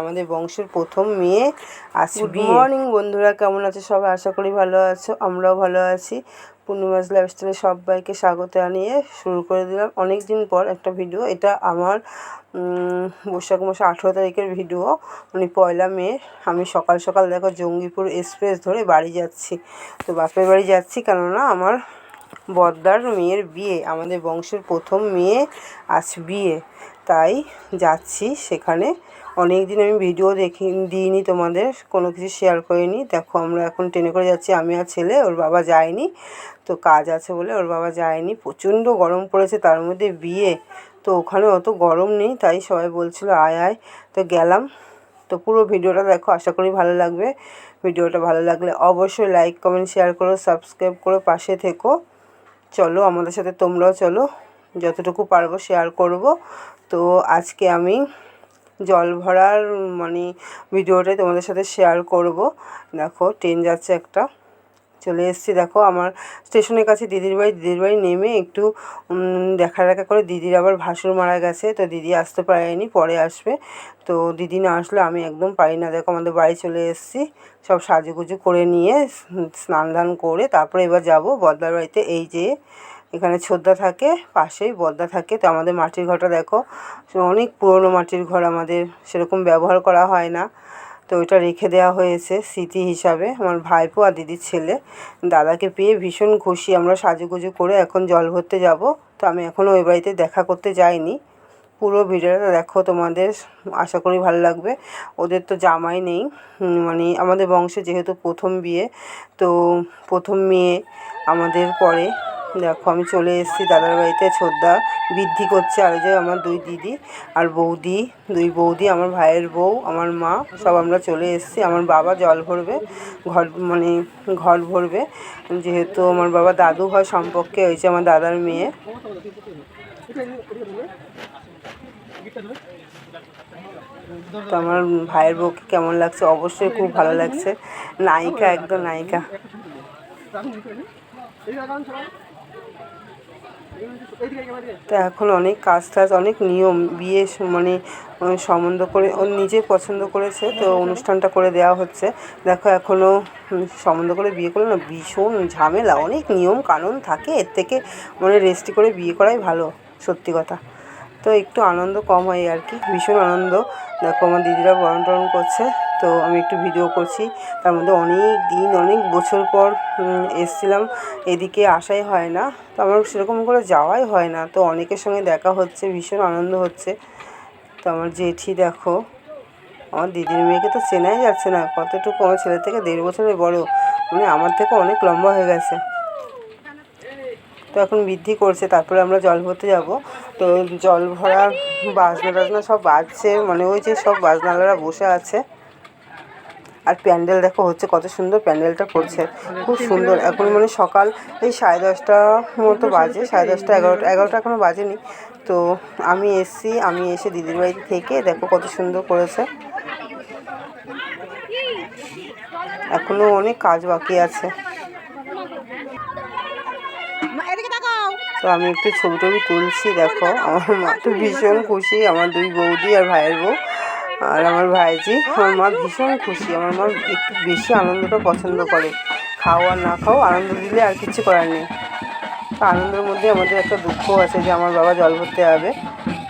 আমাদের বংশের প্রথম মেয়ে আজ গুড মর্নিং বন্ধুরা, কেমন আছে সবাই? আশা করি ভালো আছো, আমরাও ভালো আছি। পূর্ণিমাস লাইফস্টাইলে সবাইকে স্বাগত জানিয়ে শুরু করে দিলাম। অনেক দিন পর একটা ভিডিও এটা আমার বৈশাখ মাসে আঠেরো তারিখের ভিডিও মানে পয়লা মে, আমি সকাল সকাল দেখো জঙ্গিপুর এক্সপ্রেস ধরে বাড়ি যাচ্ছি। তো বাপের বাড়ি যাচ্ছি কেননা আমার বদ্দার মেয়ের বিয়ে, আমাদের বংশের প্রথম মেয়ে আজ বিয়ে তাই যাচ্ছি সেখানে। অনেক দিন আমি ভিডিও দেখি, দিইনি তোমাদের, কোনো কিছু শেয়ার করিনি। দেখো, আমরা এখন ট্রেনে করে যাচ্ছি, আমি আর ছেলে, ওর বাবা যায়নি। তো কাজ আছে বলে ওর বাবা যায়নি। প্রচণ্ড গরম পড়েছে, তার মধ্যে বিয়ে। তো ওখানে অত গরম নেই, তাই সবাই বলছিল, আয় আয়। তো গেলাম। তো পুরো ভিডিওটা দেখো, আশা করি ভালো লাগবে। ভিডিওটা ভালো লাগলে অবশ্যই লাইক কমেন্ট শেয়ার করো সাবস্ক্রাইব করো, পাশে থেকো। চলো, আমাদের সাথে তোমরাও চলো। যতটুকু পারব শেয়ার করব। তো আজকে আমি জল ভরার মানে ভিডিওটাই তোমাদের সাথে শেয়ার করব। দেখো ট্রেন যাচ্ছে একটা। চলে এসেছি, দেখো, আমার স্টেশনের কাছে দিদির বাড়ি। দিদির বাড়ি নেমে একটু দেখা দেখা করে দিদির আবার ভাসুর মারা গেছে। তো দিদি আসতে পারেনি, পরে আসবে। তো দিদি না আসলে আমি একদম পারি না। দেখো, আমাদের বাড়ি চলে এসেছি। সব সাজুগুজু করে নিয়ে স্নান দান করে তারপরে এবার যাব বদলার বাড়িতে। এই যে এখানে ছোদ্দা থাকে, পাশেই বদ্দা থাকে। তো আমাদের মাটির ঘরটা দেখো, অনেক পুরনো মাটির ঘর আমাদের, সেরকম ব্যবহার করা হয় না। তো ওইটা রেখে দেওয়া হয়েছে স্মৃতি হিসাবে। আমার ভাইপো আর দিদির ছেলে, দাদাকে পেয়ে ভীষণ খুশি। আমরা সাজুগুজু করে এখন জল ভরতে যাব। তো আমি এখনও ওই বাড়িতে দেখা করতে যাইনি। পুরো ভিডিওটা দেখো তোমাদের, আশা করি ভালো লাগবে। ওদের তো জামাই নেই। মানে আমাদের বংশে যেহেতু প্রথম বিয়ে, তো প্রথম মেয়ে আমাদের পরে। দেখো, আমি চলে এসেছি দাদার বাড়িতে ছোদ্দা বৃদ্ধি করছে আর যে আমার দুই দিদি আর বৌদি। দুই বৌদি, আমার ভাইয়ের বউ, আমার মা, সব আমরা চলে এসেছি। আমার বাবা জল ভরবে, ঘর মানে ঘর ভরবে। যেহেতু আমার বাবা দাদু হয়, সম্পর্কে হয়েছে আমার দাদার মেয়ে। তো আমার ভাইয়ের বউকে কেমন লাগছে? অবশ্যই খুব ভালো লাগছে। নায়িকা, একদম নায়িকা। তো এখন অনেক কাজ টাজ, অনেক নিয়ম, বিয়ে মানে সম্বন্ধ করে, ও নিজে পছন্দ করেছে, তো অনুষ্ঠানটা করে দেওয়া হচ্ছে। দেখো এখনও সম্বন্ধ করে বিয়ে করলে না ভীষণ ঝামেলা, অনেক নিয়ম কানুন থাকে, এর থেকে মানে রেস্টি করে বিয়ে করাই ভালো, সত্যি কথা। তো একটু আনন্দ কম হয় আর কি, ভীষণ আনন্দ। দেখো আমার দিদিরা বরণ টরণ করছে। তো আমি একটু ভিডিও করছি। তার মধ্যে অনেক দিন, অনেক বছর পর এসছিলাম। এদিকে আসাই হয় না। তো আমার সেরকম করে যাওয়াই হয় না। তো অনেকের সঙ্গে দেখা হচ্ছে, ভীষণ আনন্দ হচ্ছে। তো আমার জেঠি দেখো, আমার দিদির মেয়েকে তো চেনাই যাচ্ছে না। কতটুকু আমার ছেলে থেকে দেড় বছরের বড় মানে আমার থেকে অনেক লম্বা হয়ে গেছে। তো এখন বৃদ্ধি করছে, তারপরে আমরা জল ভরতে যাব। তো জল ভরা বাজনা টাজনা সব বাজছে মানে ওই যে সব বাজনালারা বসে আছে। আর প্যান্ডেল দেখো হচ্ছে কত সুন্দর প্যান্ডেলটা করছে, খুব সুন্দর। এখন মানে সকাল এই সাড়ে দশটা মতো বাজে, সাড়ে দশটা এগারোটা এগারোটা এখনও বাজেনি। তো আমি এসছি, আমি এসে দিদির বাড়িতে থেকে দেখো কত সুন্দর করেছে। এখনও অনেক কাজ বাকি আছে। তো আমি একটু ছবি টবি তুলছি, দেখো। আমার মা তো ভীষণ খুশি, আমার দুই বৌদি আর ভাইয়ের বউ। আর আমার ভাইজি আমার মা ভীষণ খুশি, আমার মা একটু বেশি আনন্দটা পছন্দ করে। খাও আর না খাও, আনন্দ দিলে আর কিছু করার নেই। আনন্দের মধ্যে আমাদের একটা দুঃখ আছে যে আমার বাবা জল ভরতে যাবে।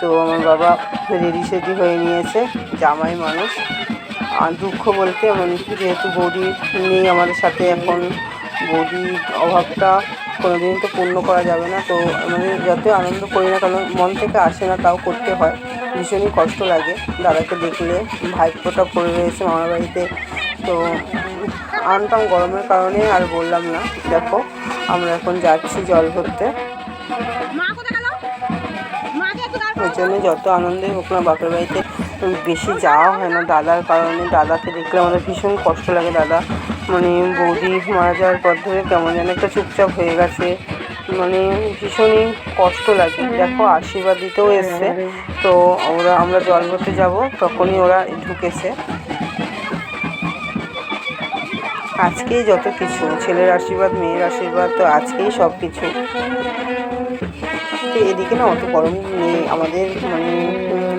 তো আমার বাবা রেডি সেডি হয়ে নিয়েছে, জামাই মানুষ। আর দুঃখ বলতে মানে যেহেতু বৌদি নেই আমাদের সাথে এখন বৌদির অভাবটা কোনোদিন তো পূর্ণ করা যাবে না। তো আমাদের যতই আনন্দ করি না কেন মন থেকে আসে না, তাও করতে হয়। ভীষণই কষ্ট লাগে দাদাকে দেখলে ভাই ভাইপোটা পড়ে রয়েছে মামার বাড়িতে। তো আনতাম গরমের কারণে আর বললাম না দেখো আমরা এখন যাচ্ছি জল ভরতে ওই জন্য যত আনন্দই হোক না বাপের বাড়িতে বেশি যাওয়া হয় না দাদার কারণে। দাদাকে দেখলে আমাদের ভীষণ কষ্ট লাগে দাদা। মানে বৌদি মারা যাওয়ার পর ধরে কেমন যেন একটা চুপচাপ হয়ে গেছে। মানে ভীষণই কষ্ট লাগে। দেখো, আশীর্বাদ দিতেও এসছে। তো ওরা, আমরা জল ভরতে যাব, তখনই ওরা ঢুকেছে। আজকেই যত কিছু, ছেলের আশীর্বাদ, মেয়ের আশীর্বাদ, তো আজকেই সব কিছু। এদিকে না, অত গরম নেই। আমাদের মানে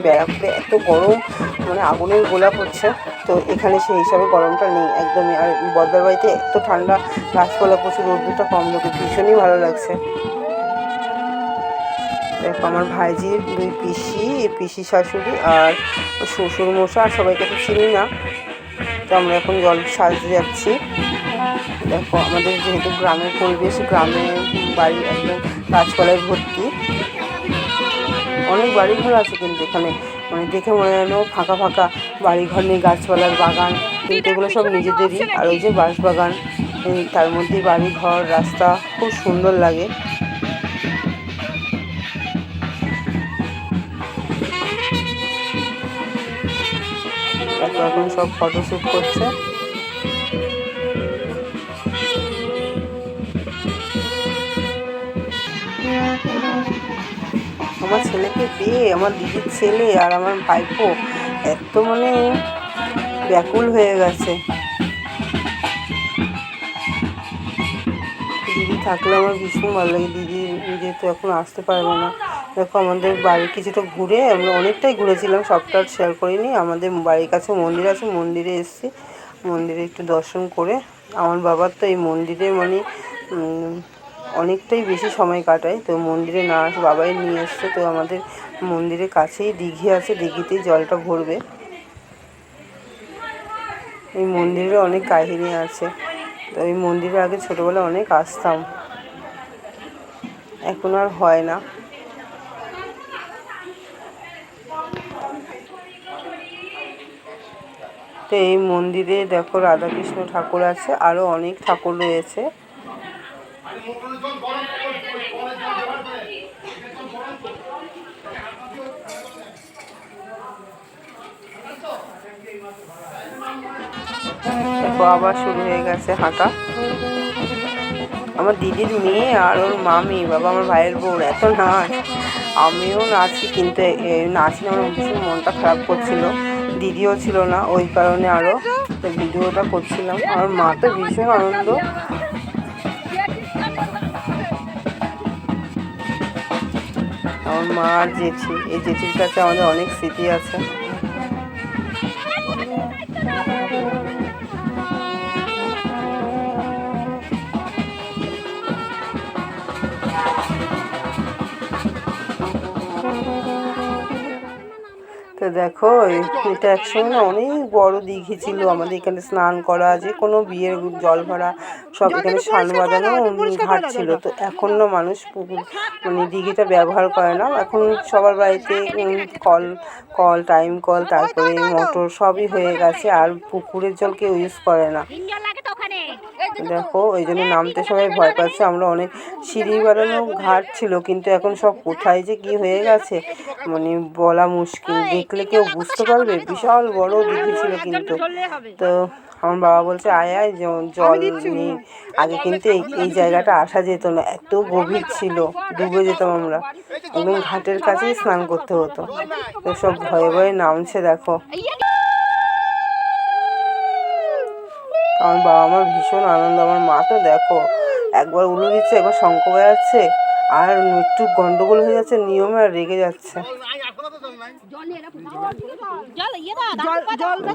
ব্যারাকপুরে এত গরম মানে আগুনের গোলাপ পড়ছে। তো এখানে সেই হিসাবে গরমটা নেই একদমই। আর বদলার বাড়িতে এত ঠান্ডা, গাছপালা প্রচুর রোদ্দুরটা কম, লোকে ভীষণই ভালো লাগছে। দেখো আমার ভাইজির দুই পিসি পিসি শাশুড়ি আর শ্বশুর মশা আর সবাইকে তো চিনি না। তো আমরা এখন জল সাজতে যাচ্ছি। দেখো আমাদের যেহেতু গ্রামের পরিবেশ, গ্রামে বাড়ি একদম গাছপালায় ভর্তি। অনেক বাড়িঘর আছে কিন্তু এখানে। মানে দেখে মনে হয় ফাঁকা ফাঁকা বাড়িঘর নেই গাছপালার বাগান। কিন্তু এগুলো সব নিজেদেরই। আর ওই যে বাঁশ বাগান তার মধ্যে বাড়ি ঘর রাস্তা খুব সুন্দর লাগে। এখন সব ফটোশ্যুট করছে। আমার ছেলেকে পেয়ে আমার দিদির ছেলে আর আমার ভাইপো এত মানে ব্যাকুল হয়ে গেছে। দিদি থাকলে আমার ভীষণ ভালো লাগে। দিদি যেহেতু এখন আসতে পারবে না। দেখো আমাদের বাড়ি কিছুটা ঘুরে আমরা অনেকটাই ঘুরেছিলাম, সবটা শেয়ার করিনি। আমাদের বাড়ির কাছে মন্দির আছে, মন্দিরে এসেছি। মন্দিরে একটু দর্শন করে, আমার বাবার তো এই মন্দিরে মানে অনেকটাই বেশি সময় কাটায়। তো মন্দিরে না বাবাই নিয়ে এসছে, তো আমাদের মন্দিরের কাছেই দিঘি আছে, দিঘিতেই জলটা ভরবে। এই মন্দিরে অনেক কাহিনী আছে। তো এই মন্দিরে আগে ছোটোবেলায় অনেক আসতাম। এখন আর হয় না। তো এই মন্দিরে দেখো রাধাকৃষ্ণ ঠাকুর আছে আরও অনেক ঠাকুর রয়েছে। দেখো আবার শুরু হয়ে গেছে হাঁটা। আমার দিদির মেয়ে আর ওর মামি, বাবা আমার ভাইয়ের বউ এত নাচ। আমিও নাচি, কিন্তু নাচি আমার ভীষণ মনটা খারাপ করছিল। দিদিও ছিল না, ওই কারণে আরও ভিডিওটা করছিলাম। আমার মা তো ভীষণ আনন্দ। আমার মা আর জেঠি, এই জেঠির কাছে আমাদের অনেক স্মৃতি আছে। দেখো এটা একসঙ্গে না অনেক বড় দিঘি ছিল। আমাদের এখানে স্নান করা যে কোনো বিয়ের জল ভরা সব এখানে স্নান বাঁধানো ঘাট ছিল। তো এখন না মানুষ পুকুর মানে দিঘিটা ব্যবহার করে না। এখন সবার বাড়িতে কল কল টাইম কল তারপরে মোটর সবই হয়ে গেছে। আর পুকুরের জল কেউ ইউজ করে না। দেখো ওই জন্য নামতে সবাই ভয় পাচ্ছে। আমরা অনেক সিঁড়ি বাড়ানো ঘাট ছিল, কিন্তু এখন সব কোথায় যে কি হয়ে গেছে মানে বলা মুশকিল। দেখলে কেউ বুঝতে পারবে, বিশাল বড় দিঘি ছিল কিন্তু। তো আমার বাবা বলছে, আয় আয় জল নেই আগে কিন্তু এই জায়গাটা আসা যেত না, এত গভীর ছিল, ডুবে যেতাম আমরা। একদম ঘাটের কাছেই স্নান করতে হতো। তো সব ভয়ে ভয়ে নামছে, দেখো। আমার বাবা আমার ভীষণ আনন্দ। আমার মা তো দেখো একবার উলু দিচ্ছে একবার শঙ্খ বাজাচ্ছে আর একটু গন্ডগোল হয়ে যাচ্ছে নিয়মে আর রেগে যাচ্ছে।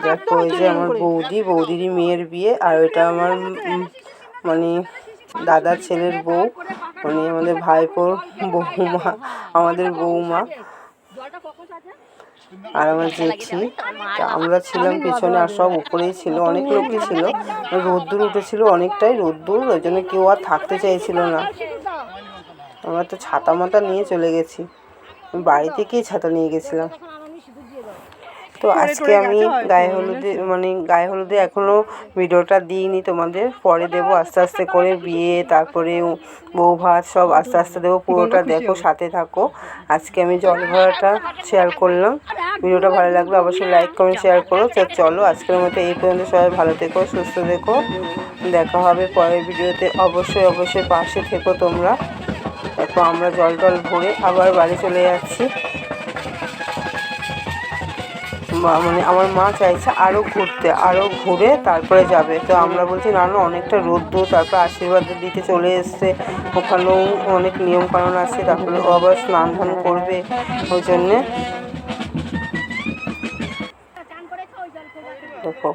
দেখো ওই যে আমার বৌদি বৌদিরই মেয়ের বিয়ে আর ওইটা আমার মানে দাদার ছেলের বউ মানে আমাদের ভাইপোর বৌমা আমাদের বৌমা। আর আমার জেঠি তা আমরা ছিলাম পেছনে আর সব উপরেই ছিল, অনেক লোকই ছিল। রোদ্দুর উঠেছিল অনেকটাই রোদ্দুর, ওই জন্য কেউ আর থাকতে চাইছিল না। আমরা তো ছাতা মাতা নিয়ে চলে গেছি। বাড়ি থেকেই ছাতা নিয়ে গেছিলাম? তো আজকে আমি গায়ে হলুদে মানে গায়ে হলুদে এখনও ভিডিওটা দিইনি তোমাদের পরে দেব আস্তে আস্তে করে বিয়ে তারপরে বউ ভাত সব আস্তে আস্তে দেবো পুরোটা দেখো সাথে থাকো। আজকে আমি জল ভরাটা শেয়ার করলাম। ভিডিওটা ভালো লাগলে অবশ্যই লাইক কমেন্ট শেয়ার করো। তো চলো আজকের মতো এই পর্যন্ত সবাই ভালো থেকো সুস্থ থেকো। দেখা হবে পরের ভিডিওতে। অবশ্যই অবশ্যই পাশে থেকো তোমরা। দেখো আমরা জল টল ভরে আবার বাড়ি চলে যাচ্ছি। মানে আমার মা চাইছে আরও ঘুরতে আরও ঘুরে তারপরে যাবে। তো আমরা বলছি, না না, অনেকটা রোদ্দু তারপর আশীর্বাদ দিতে চলে এসছে। ওখানেও অনেক নিয়মকানুন আছে, তারপরে আবার স্নান ধান করবে ওই জন্যে। দেখো,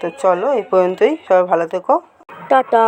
তো চলো, এই পর্যন্তই। সবাই ভালো থেকো। টাটা।